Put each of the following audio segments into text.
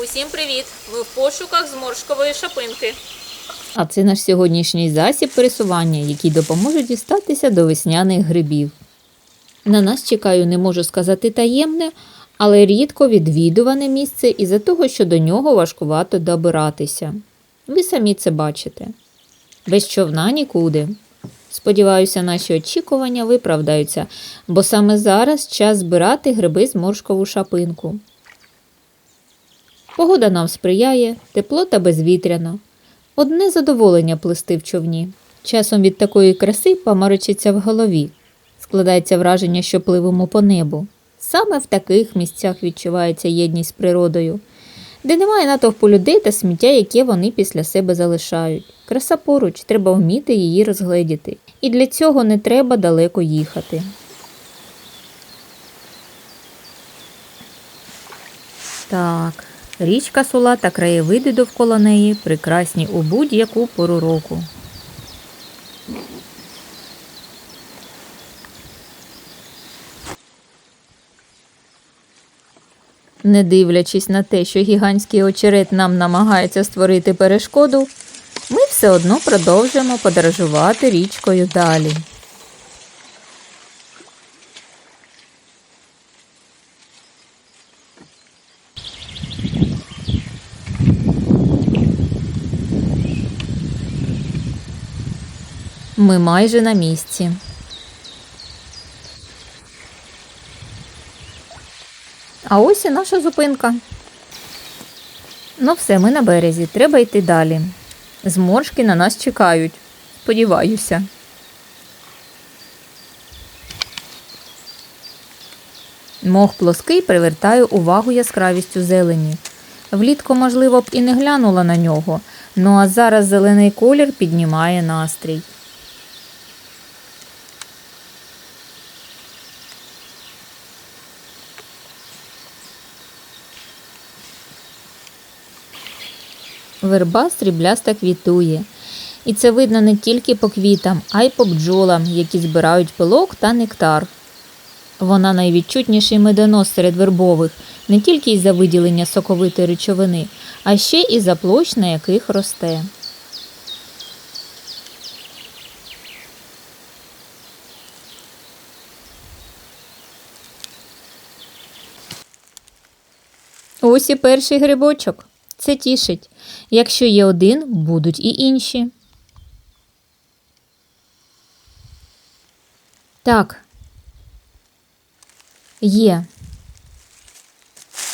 Усім привіт! Ви в пошуках зморшкової шапинки. А це наш сьогоднішній засіб пересування, який допоможе дістатися до весняних грибів. На нас чекаю, не можу сказати таємне, але рідко відвідуване місце із-за того, що до нього важкувато добиратися. Ви самі це бачите. Без човна нікуди. Сподіваюся, наші очікування виправдаються, бо саме зараз час збирати гриби зморшкову шапинку. Погода нам сприяє, тепло та безвітряно. Одне задоволення плисти в човні. Часом від такої краси паморочиться в голові. Складається враження, що пливемо по небу. Саме в таких місцях відчувається єдність з природою, де немає натовпу людей та сміття, яке вони після себе залишають. Краса поруч, треба вміти її розгледіти. І для цього не треба далеко їхати. Так, річка Сула та краєвиди довкола неї прекрасні у будь-яку пору року. Не дивлячись на те, що гігантський очерет нам намагається створити перешкоду, ми все одно продовжуємо подорожувати річкою далі. Ми майже на місці. А ось і наша зупинка. Ну все, ми на березі, треба йти далі. Зморшки на нас чекають. Сподіваюся. Мох плоский привертає увагу яскравістю зелені. Влітку, можливо, б і не глянула на нього, ну а зараз зелений колір піднімає настрій. Верба срібляста квітує. І це видно не тільки по квітам, а й по бджолам, які збирають пилок та нектар. Вона найвідчутніший медонос серед вербових, не тільки із-за виділення соковитої речовини, а ще і за площ, на яких росте. Ось і перший грибочок. Це тішить. Якщо є один, будуть і інші. Так. Є.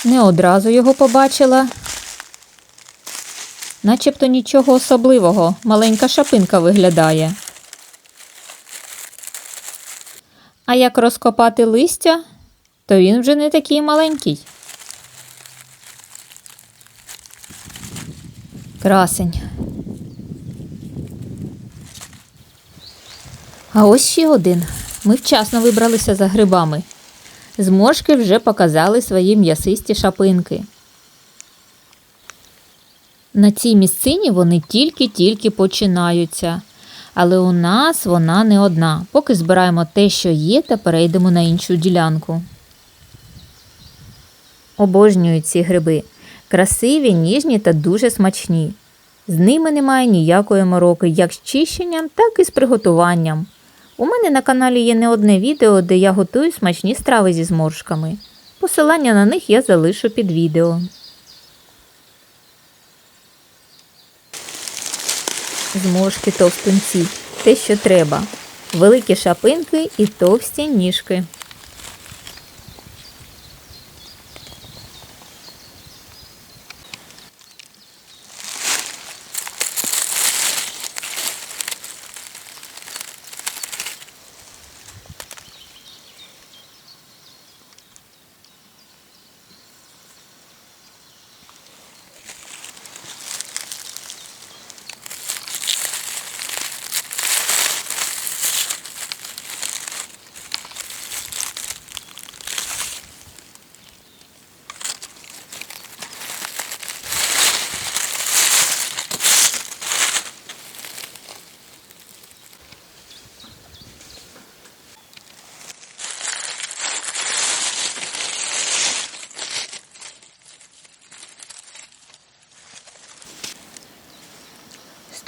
Не одразу його побачила. Начебто нічого особливого. Маленька шапинка виглядає. А як розкопати листя, то він вже не такий маленький. Красень. А ось ще один. Ми вчасно вибралися за грибами. Зморшки вже показали свої м'ясисті шапинки. На цій місцині вони тільки-тільки починаються. Але у нас вона не одна. Поки збираємо те, що є, та перейдемо на іншу ділянку. Обожнюю ці гриби. Красиві, ніжні та дуже смачні. З ними немає ніякої мороки, як з чищенням, так і з приготуванням. У мене на каналі є не одне відео, де я готую смачні страви зі зморшками. Посилання на них я залишу під відео. Зморшки товстунці. Те, що треба. Великі шапинки і товсті ніжки.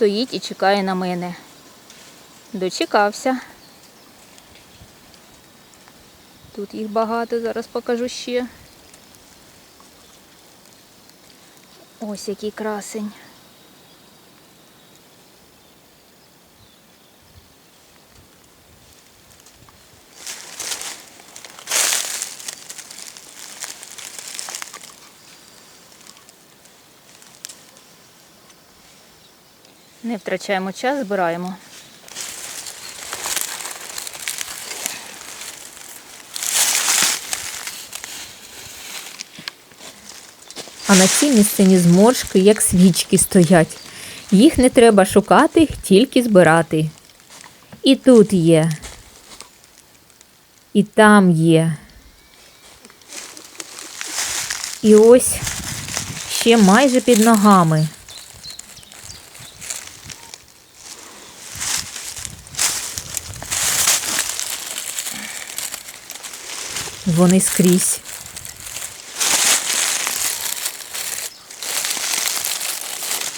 Стоїть і чекає на мене. Дочекався. Тут їх багато, зараз покажу ще. Ось який красень. Не втрачаємо час, збираємо. А на цій місцині зморшки, як свічки, стоять. Їх не треба шукати, тільки збирати. І тут є. І там є. І ось ще майже під ногами. Вони скрізь.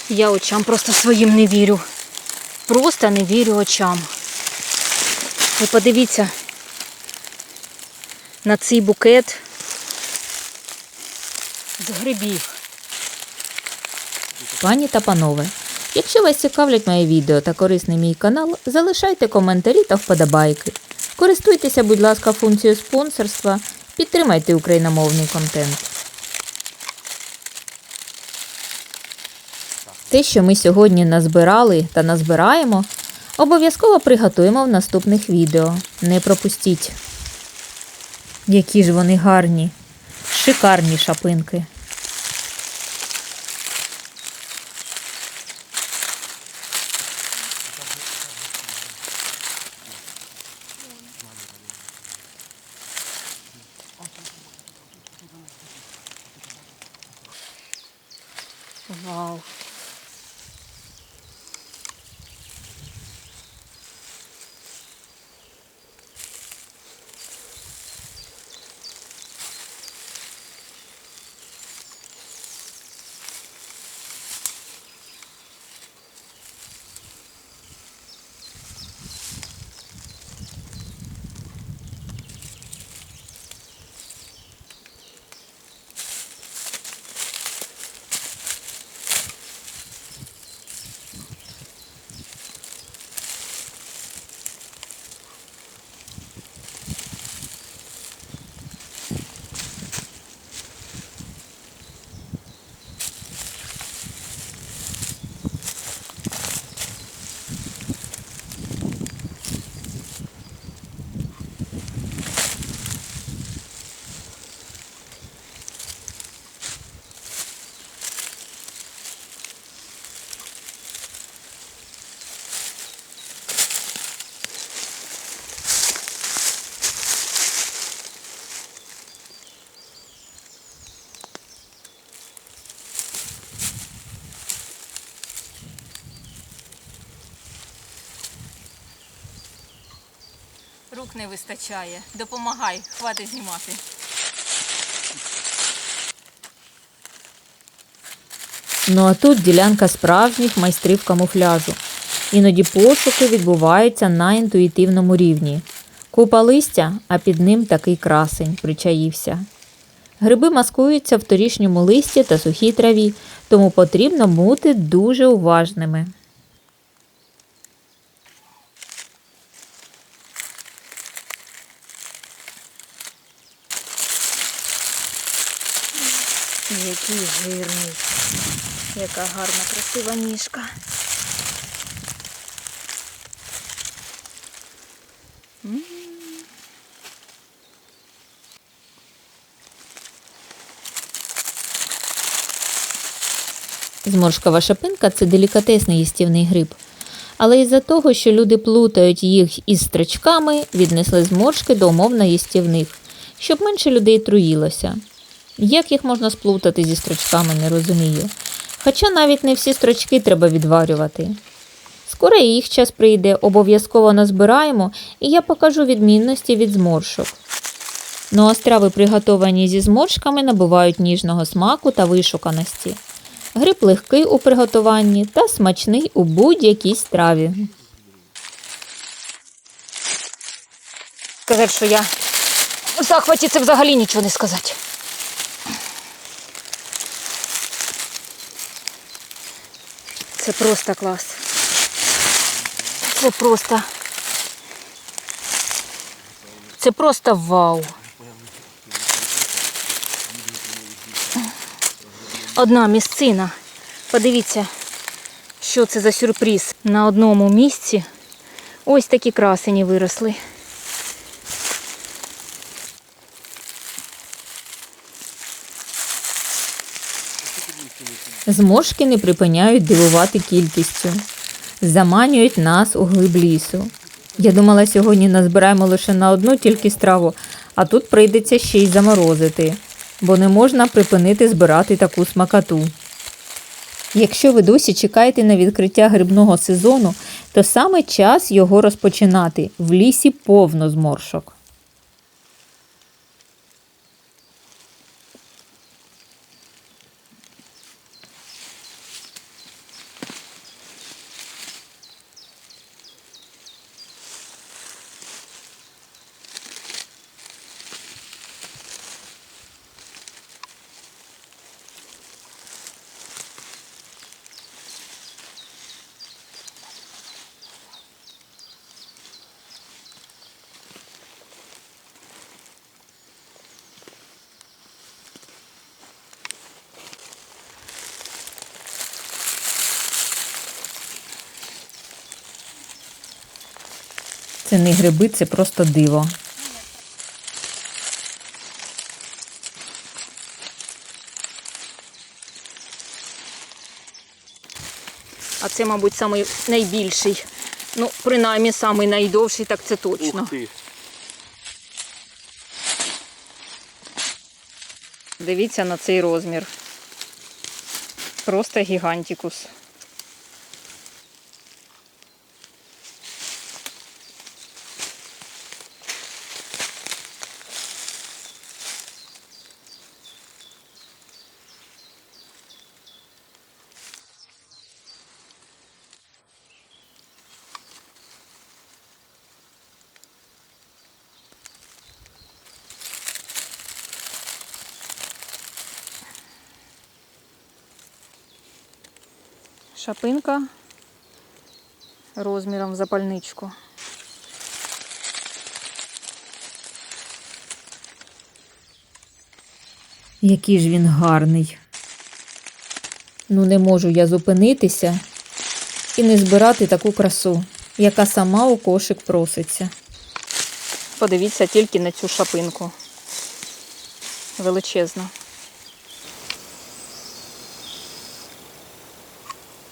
Я очам просто своїм не вірю. Просто не вірю очам. Ви подивіться на цей букет з грибів. Пані та панове, якщо вас цікавлять моє відео та корисний мій канал, залишайте коментарі та вподобайки. Користуйтеся, будь ласка, функцією спонсорства, підтримайте україномовний контент. Те, що ми сьогодні назбирали та назбираємо, обов'язково приготуємо в наступних відео. Не пропустіть. Які ж вони гарні, шикарні шапинки. Вау. Рук не вистачає. Допомагай, хватить знімати. Ну а тут ділянка справжніх майстрів камуфляжу. Іноді пошуки відбуваються на інтуїтивному рівні. Купа листя, а під ним такий красень причаївся. Гриби маскуються в торішньому листі та сухій траві, тому потрібно бути дуже уважними. Який жирний, яка гарна, красива ніжка. Зморшкова шапинка це делікатесний їстівний гриб. Але із-за того, що люди плутають їх із строчками, віднесли зморшки до умовно їстівних, щоб менше людей труїлося. Як їх можна сплутати зі строчками, не розумію. Хоча навіть не всі строчки треба відварювати. Скоро і їх час прийде, обов'язково назбираємо, і я покажу відмінності від зморшок. Ну а страви, приготовані зі зморшками, набувають ніжного смаку та вишуканості. Гриб легкий у приготуванні та смачний у будь-якій страві. Сказати, що я в захваті це взагалі нічого не сказати. Це просто клас. Це просто. Це просто вау. Одна місцина. Подивіться, що це за сюрприз. На одному місці ось такі красені виросли. Зморшки не припиняють дивувати кількістю, заманюють нас у глиб лісу. Я думала, сьогодні назбираємо лише на одну тільки страву, а тут прийдеться ще й заморозити, бо не можна припинити збирати таку смакату. Якщо ви досі чекаєте на відкриття грибного сезону, то саме час його розпочинати. В лісі повно зморшок. Це не гриби, це просто диво. А це, мабуть, самий найбільший. Ну, принаймні, самий найдовший, так це точно. Ух ти. Дивіться на цей розмір. Просто гігантикус. Шапинка розміром в запальничку. Який ж він гарний. Ну, не можу я зупинитися і не збирати таку красу, яка сама у кошик проситься. Подивіться тільки на цю шапинку. Величезна.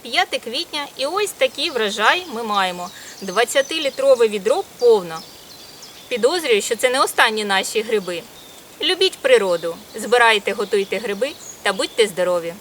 5 квітня і ось такий врожай ми маємо. 20-літрове відро повно. Підозрюю, що це не останні наші гриби. Любіть природу, збирайте, готуйте гриби та будьте здорові!